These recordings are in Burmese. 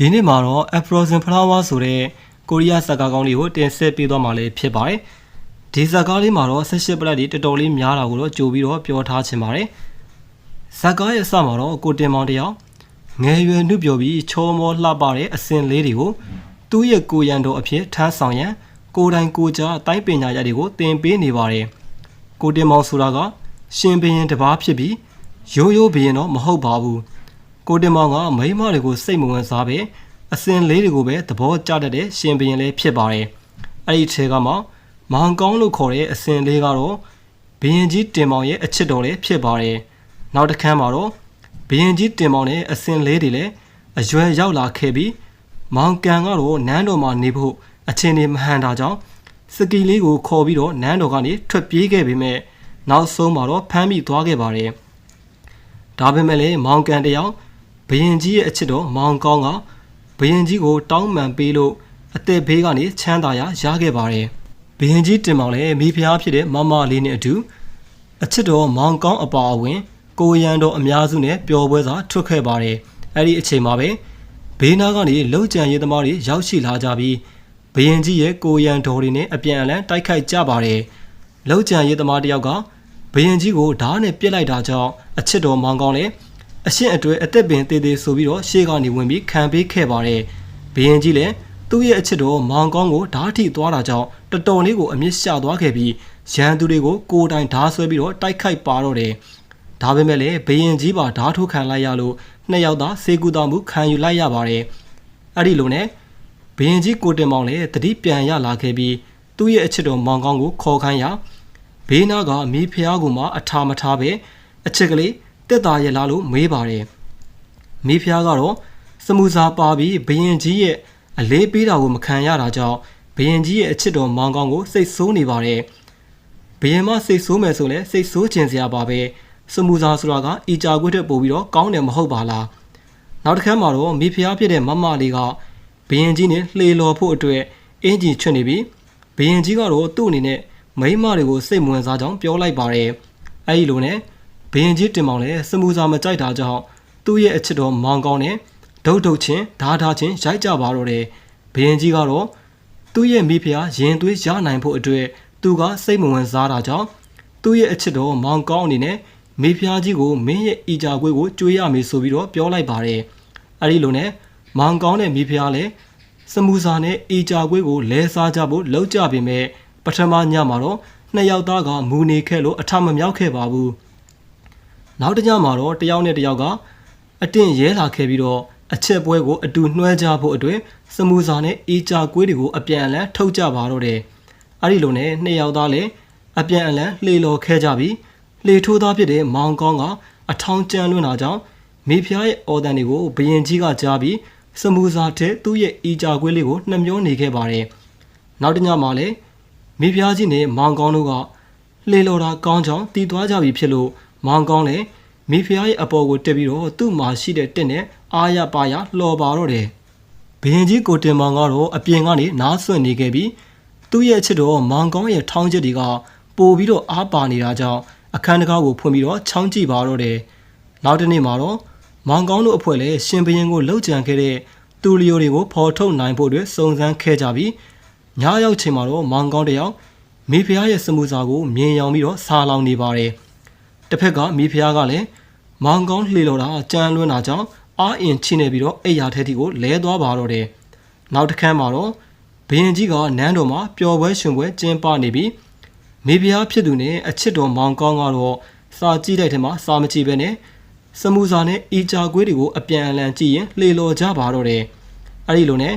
ဒီနေ့မှာတော့ Frozen Flower ဆိုတဲ့ကိုရီးယားဇာတ်ကားကောင်းလေးကိုတင်ဆက်ပေးသွားမှာလည်းဖြစ်ပါတယ်။ဒီဇာတ်ကားလေးမှာတော့18ပလက်တွေတော်တော်လေးများတာကိုတော့ကြိုပြီးတော့ပြောထားချင်ပါတယ်။ဇာတ်ကားရဲ့အစမှာတော့ကိုတင်မောင်တယောက်ငယ်ရွယ်နှုတ်ပြောပြီးချောမောလှပတဲ့အစင်လေးတွေကိုသူ့ရဲ့ကိုရန်တော်အဖြစ်ထမ်းဆောင်ရန်ကိုယ်တိုင်ကိုယ်ကြားတိုင်းပညာရတွေကိုသင်ပေးနေပါတယ်။ကိုတင်မောင်ဆိုတာကရှင်ဘရင်တစ်ပါးဖြစ်ပြီးရိုးရိုးဘရင်တော့မဟုတ်ပါဘူး။ ကိုတင်မောင်ကမိန်းမတွေကိုစိတ်မဝင်စားပဲအစင်လေးတွေကိုပဲသဘောကျတတ်တဲ့ရှင်ဘရင်လေးဖြစ်ပါတယ်။အဲ့ဒီထဲကမှမောင်ကောင်းလို့ခေါ်တဲ့အစင်လေးကတော့ဘရင်ကြီးတင်မောင်ရဲ့အချစ်တော်လေးဖြစ်ပါတယ်။နောက်တစ်ခါမှာတော့ဘရင်ကြီးတင်မောင်နဲ့အစင်လေးတွေလည်းအရွယ်ရောက်လာခဲ့ပြီးမောင်ကန်ကတော့နန်းတော်မှာနေဖို့အချိန်နေမဟန်တာကြောင့်စကီလေးကိုခေါ်ပြီးတော့နန်းတော်ကနေထွက်ပြေးခဲ့ပေမဲ့နောက်ဆုံးမှာတော့ဖမ်းမိသွားခဲ့ပါတယ်။ဒါပေမဲ့လည်းမောင်ကန်တယောက် ဘယင်ကြီးရဲ့အချစ်တော်မောင်ကောင်းကဘယင်ကြီးကိုတောင်းပန်ပေးလို့အသက်ဘေးကနေချမ်းသာရရခဲ့ပါတယ်။ဘယင်ကြီးတင်မောင်လည်းမိဖုရားဖြစ်တဲ့မမလေးနဲ့အတူအချစ်တော်မောင်ကောင်းအပါအဝင် ကိုရန်တော်အများစုနဲ့ပျော်ပွဲစွာထွက်ခဲ့ပါတယ်။အဲ့ဒီအချိန်မှာပဲဘေးနားကနေလှုပ်ကြံရေးသမားတွေရောက်ရှိလာကြပြီးဘယင်ကြီးရဲ့ကိုရန်တော်တွေနဲ့အပြန်အလှန်တိုက်ခိုက်ကြပါတယ်။လှုပ်ကြံရေးသမားတယောက်ကဘယင်ကြီးကိုဓာတ်နဲ့ပြစ်လိုက်တာကြောင့်အချစ်တော်မောင်ကောင်းလည်း အရှင်းအတွေ့အသက်ပင်တည်တည်ဆိုပြီးတော့ရှေ့ကနေဝင်ပြီးခံပေးခဲ့ပါတယ်။ဘယင်ကြီးလည်းသူ့ရဲ့အချစ်တော်မောင်ကောင်းကိုဓာတ်ထိသွားတာကြောင့်တော်တော်လေးကိုအမြင့်ရှသွားခဲ့ပြီးရန်သူတွေကိုကိုယ်တိုင်ဓာတ်ဆွဲပြီးတော့တိုက်ခိုက်ပါတော့တယ်။ဒါပေမဲ့လည်းဘယင်ကြီးပါဓာတ်ထိုးခံလိုက်ရလို့နှစ်ယောက်သာစေကူတာမှုခံယူလိုက်ရပါတယ်။အဲ့ဒီလိုနဲ့ဘယင်ကြီးကိုတင်မောင်လည်းတတိပြန်ရလာခဲ့ပြီးသူ့ရဲ့အချစ်တော်မောင်ကောင်းကိုခေါ်ခိုင်းရာဘေးနားကမိဖုရားကူမှအထာမထားပဲအချစ်ကလေး တက်တာရဲ့လားလို့မေးပါတယ်မိဖုရားကတော့စမူစာပါပြီးဘယင်ကြီးရဲ့အလေးပေးတာကိုမခံရတာကြောင့်ဘယင်ကြီးရဲ့အချစ်တော်မောင်ကောင်းကိုစိတ်ဆိုးနေပါတယ်ဘယင်မစိတ်ဆိုးမယ်ဆိုလဲစိတ်ဆိုးခြင်းစရာပါပဲစမူစာဆိုတာကအီကြာကွတ်တဲ့ပို့ပြီးတော့ကောင်းတယ်မဟုတ်ပါလားနောက်တစ်ခါမှာတော့မိဖုရားဖြစ်တဲ့မမလေးကဘယင်ကြီးနဲ့လှေလော်ဖို့အတွက်အင်ဂျင်ချွတ်နေပြီးဘယင်ကြီးကတော့သူ့အနေနဲ့မိန်းမတွေကိုစိတ်မဝင်စားကြောင်းပြောလိုက်ပါတယ်။အဲဒီလိုနဲ့ ဘရင်ကြီးတင်မောင်လည်းစမူစာမကြိုက်တာကြောင့်သူ့ရဲ့အချစ်တော်မောင်ကောင်းနဲ့ဒုတ်ဒုတ်ချင်းဓာဓာချင်းရိုက်ကြပါတော့တယ်။ဘရင်ကြီးကတော့သူ့ရဲ့မိဖုရားရင်သွေးရနိုင်ဖို့အတွက်သူကစိတ်မဝင်စားတာကြောင့်သူ့ရဲ့အချစ်တော်မောင်ကောင်းအနေနဲ့မိဖုရားကြီးကိုမင်းရဲ့အီကြာခွေးကိုကြွေးရမယ်ဆိုပြီးတော့ပြောလိုက်ပါတယ်။အဲဒီလိုနဲ့မောင်ကောင်းတဲ့မိဖုရားလည်းစမူစာနဲ့အီကြာခွေးကိုလဲစားကြဖို့လှုပ်ကြပေမဲ့ပထမညမှာတော့နှစ်ယောက်သားကမူနေခဲ့လို့အထမမြောက်ခဲ့ပါဘူး နောက်တစ်ညမှာတော့တယောက်နဲ့တယောက်ကအတင်းရဲလာခဲ့ပြီးတော့အချက်ပွဲကိုအတူနှွှဲကြဖို့အတွက်စမူစာနဲ့အေးကြာကွေးတွေကိုအပြန်အလှန်ထုတ်ကြပါတော့တယ်အဲ့ဒီလိုနဲ့နှစ်ယောက်သားလည်းအပြန်အလှန်လှေလော်ခဲ့ကြပြီးလှေထိုးသားဖြစ်တဲ့မောင်ကောင်းကအထောင်ကျန်းလွန်းတာကြောင့်မိဖုရားရဲ့အော်တန်တွေကိုဘယင်ကြီးကကြားပြီးစမူစာတဲ့သူ့ရဲ့အီကြာကွေးလေးကိုနှမျောနေခဲ့ပါတယ်နောက်တစ်ညမှာလည်းမိဖုရားကြီးနဲ့မောင်ကောင်းတို့ကလှေလော်တာကောင်းကြောင်တီးသွားကြပြီဖြစ်လို့ မောင်ကောင်းလည်းမိဖုရားရဲ့အပေါ်ကိုတက်ပြီးတော့သူ့မှာရှိတဲ့တက်နဲ့အာရပါရလှော်ပါတော့တယ်။ဘရင်ကြီးကိုတင်မောင်ကတော့အပြင်ကနေနားဆွင့်နေခဲ့ပြီးသူ့ရဲ့ချစ်တော်မောင်ကောင်းရဲ့ထောင်းချက်တွေကပို့ပြီးတော့အားပါနေတာကြောင့်အခန်းတကားကိုဖွင့်ပြီးတော့ချောင်းကြည့်ပါတော့တယ်။နောက်တစ်နေ့မှာတော့မောင်ကောင်းတို့အဖွဲ့လည်းရှင်ဘရင်ကိုလှုပ်ကြံခဲ့တဲ့တူလီယိုတွေကိုဖော်ထုတ်နိုင်ဖို့အတွက်စုံစမ်းခဲ့ကြပြီးညရောက်ချိန်မှာတော့မောင်ကောင်းတယောက်မိဖုရားရဲ့စမူစာကိုမြင်ရောင်ပြီးတော့ဆာလောင်နေပါတယ်။ တစ်ဖက်ကမိဖုရားကလည်းမောင်ကောင်းလှေလော်တာကြမ်းလွန်းတာကြောင့်အာအင်ချိနေပြီးတော့အိယာထဲတီကိုလဲသွားပါတော့တယ်။နောက်တစ်ခါမှာတော့ဘရင်ကြီးကနန်းတော်မှာပျော်ပွဲရှင်ပွဲကျင်းပနေပြီးမိဖုရားဖြစ်သူနဲ့အချစ်တော်မောင်ကောင်းကတော့စာကြည့်တဲ့ထဲမှာစာမကြည့်ပဲနဲ့စမူစာနဲ့အီကြာကွေးတွေကိုအပြန်အလှန်ကြည့်ရင်လှေလော်ကြပါတော့တယ်။အဲဒီလိုနဲ့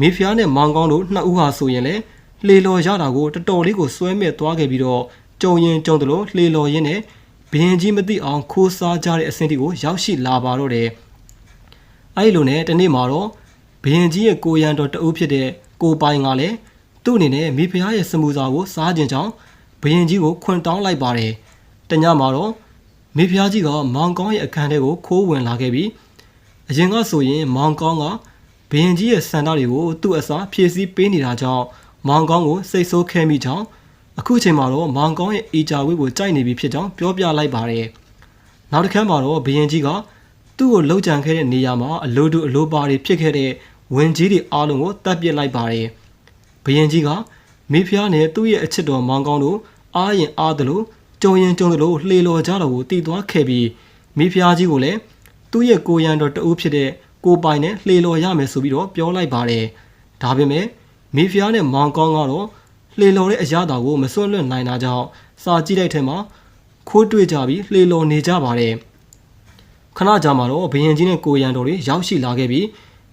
မေဖျားနဲ့မောင်ကောင်းတို့နှစ်ဦးဟာဆိုရင်လည်းလှေလော်ရတာကိုတော်တော်လေးကိုစွဲမဲ့သွားခဲ့ပြီးတော့ကြုံရင်ကြုံတယ်လို့လှေလော်ရင်းနဲ့ ဘရင်ကြီးမသိအောင်ခိုးစားကြတဲ့အဆင့်တီကိုရောက်ရှိလာပါတော့တယ်။အဲဒီလိုနဲ့တနေ့မှာတော့ဘရင်ကြီးရဲ့ကိုရန်တော်တအုပ်ဖြစ်တဲ့ကိုပိုင်ကလည်းသူ့အနေနဲ့မေဖျားရဲ့စမူစာကိုစားခြင်းကြောင့်ဘရင်ကြီးကိုခွန်တောင်းလိုက်ပါတယ်။တညမှာတော့မေဖျားကြီးကမောင်ကောင်းရဲ့အခန်းထဲကိုခိုးဝင်လာခဲ့ပြီးအရင်ကဆိုရင်မောင်ကောင်းကဘရင်ကြီးရဲ့စံသားတွေကိုသူ့အစားဖြည့်ဆည်းပေးနေတာကြောင့်မောင်ကောင်းကိုစိတ်ဆိုးခဲမိကြောင်း အခုချိန်မှာတော့မောင်ကောင်းရဲ့အီဂျာဝေးကိုကြိုက်နေပြီဖြစ်ကြောင်းပြောပြလိုက်ပါတယ်။နောက်တစ်ခါမှာတော့ဘရင်ကြီးကသူ့သူ့ကိုလှုပ်ကြံခဲ့တဲ့နေရာမှာအလိုတူအလိုပါတွေဖြစ်ခဲ့တဲ့ဝင်ကြီးတွေအားလုံးကိုတပ်ပစ်လိုက်ပါတယ်။ဘယင်ကြီးကမိဖုရားနဲ့သူ့ရဲ့အချစ်တော်မောင်ကောင်းတို့အားရင်အားသလိုကြုံရင်ကြုံသလိုလှေလော်ကြတော့ကိုတည်သွားခဲ့ပြီးမိဖုရားကြီးကိုလည်းသူ့ရဲ့ကိုရန်တော်တအုပ်ဖြစ်တဲ့ကိုပိုင်နဲ့လှေလော်ရမယ်ဆိုပြီးတော့ပြောလိုက်ပါတယ်။ဒါပေမဲ့မိဖုရားနဲ့မောင်ကောင်းကတော့ လှေလော်တဲ့အရာတာကိုမစွန့်လွတ်နိုင်တာကြောင့်စာကြည့်လိုက်တဲ့မှာခိုးတွေ့ကြပြီးလှေလော်နေကြပါတယ်။ခဏကြာမှတော့ဘယင်ကြီးနဲ့ကိုရန်တော်တွေရောက်ရှိလာခဲ့ပြီး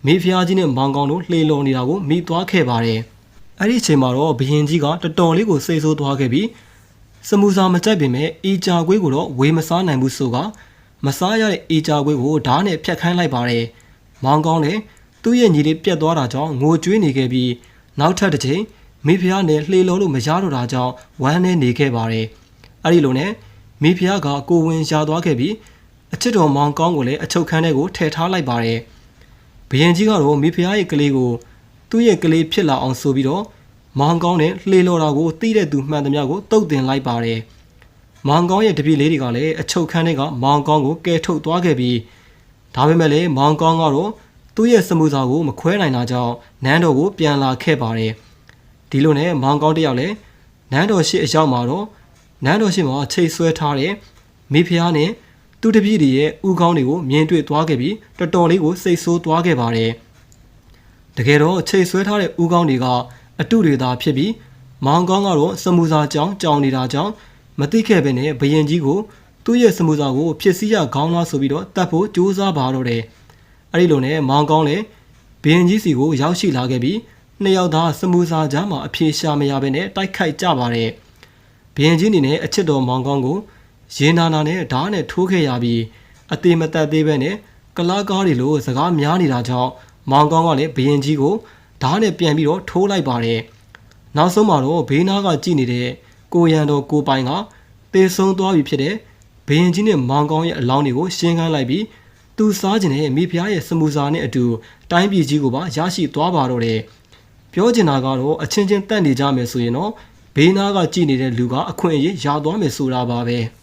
မိဖုရားကြီးနဲ့မောင်ကောင်းတို့လှေလော်နေတာကိုမိသွားခဲ့ပါတယ်။အဲ့ဒီအချိန်မှာတော့ဘယင်ကြီးကတော်တော်လေးကိုစိတ်ဆိုးသွားခဲ့ပြီးစမူစာမကြိုက်ပေမဲ့အီကြာခွေးကိုတော့ဝေမစားနိုင်ဘူးဆိုကမစားရတဲ့အီကြာခွေးကိုဓာတ်နဲ့ဖြတ်ခိုင်းလိုက်ပါတယ်။မောင်ကောင်းလည်းသူ့ရဲ့ညီလေးပြတ်သွားတာကြောင့်ငိုကြွေးနေခဲ့ပြီးနောက်ထပ်တစ်ချိန် မိဖုရားနဲ့လှေလုံးလို့မရတော့တာကြောင့်ဝမ်းနဲ့နေခဲ့ပါတယ်။အဲ့ဒီလိုနဲ့မိဖုရားကကိုဝင်ရှာသွားခဲ့ပြီးအချစ်တော်မောင်ကောင်းကိုလည်းအချုပ်ခန်းထဲကိုထည့်ထားလိုက်ပါတယ်။ဘယင်ကြီးကတော့မိဖုရားရဲ့ကလေးကိုသူ့ရဲ့ကလေးဖြစ်လာအောင်ဆိုပြီးတော့မောင်ကောင်းနဲ့လှေလော်တာကိုတီးတဲ့သူမှန်သမျှကိုတုတ်တင်လိုက်ပါတယ်။မောင်ကောင်းရဲ့တပည့်လေးတွေကလည်းအချုပ်ခန်းထဲကမောင်ကောင်းကိုကယ်ထုတ်သွားခဲ့ပြီးဒါပေမဲ့လည်းမောင်ကောင်းကတော့သူ့ရဲ့စမှုစာကိုမခွဲနိုင်တာကြောင့်နန်းတော်ကိုပြန်လာခဲ့ပါတယ်။ ဒီလိုနဲ့မောင်ကောင်းတယောက်လည်းနန်းတော်ရှိအရောက်မှာတော့နန်းတော်ရှိမှာချိတ်ဆွဲထားတဲ့မိဖုရားနဲ့သူ့တပည့်တွေရဲ့ဥကောင်းတွေကိုမြင်တွေ့သွားခဲ့ပြီးတော်တော်လေးကိုစိတ်ဆိုးသွားခဲ့ပါတယ်။တကယ်တော့ချိတ်ဆွဲထားတဲ့ဥကောင်းတွေကအတုတွေသာဖြစ်ပြီးမောင်ကောင်းကတော့စမှုစာကြောင်းကြောင်နေတာကြောင့်မသိခဲ့ပဲနဲ့ဘယင်ကြီးကိုသူ့ရဲ့စမှုစာကိုဖြစ်စည်းရခေါင်းလားဆိုပြီးတော့တတ်ဖို့ကြိုးစားပါတော့တယ်။အဲဒီလိုနဲ့မောင်ကောင်းလည်းဘယင်ကြီးစီကိုရောက်ရှိလာခဲ့ပြီး နှစ်ယောက်သားစမှုစာကြားမှာအပြေရှာမရပဲနဲ့တိုက်ခိုက်ကြပါတယ်။ဘယင်ကြီးအနေနဲ့အချစ်တော်မောင်ကောင်းကိုရေနာနာနဲ့ဓာတ်နဲ့ထိုးခဲ့ရပြီးအသေးမတက်သေးပဲနဲ့ကလားကားတွေလိုစကားများနေတာကြောင့်မောင်ကောင်းကလည်းဘယင်ကြီးကိုဓာတ်နဲ့ပြန်ပြီးတော့ထိုးလိုက်ပါတယ်။နောက်ဆုံးမှာတော့ဘေးနားကကြည့်နေတဲ့ကိုရန်တော်ကိုပိုင်ကတေဆုံးသွားပြီဖြစ်တဲ့ဘယင်ကြီးနဲ့မောင်ကောင်းရဲ့အလောင်းတွေကိုရှင်းခိုင်းလိုက်ပြီးသူစားကျင်တဲ့မိဖုရားရဲ့စမူစာနဲ့အတူတိုင်းပြည်ကြီးကိုပါရရှိသွားပါတော့တယ်။ ပြောချင်တာကတော့အချင်းချင်းတန့်နေကြမယ်ဆိုရင်တော့ဘေးနားကကြည့်နေတဲ့လူကအခွင့်အရေးရသွားမယ်ဆိုတာပါပဲ။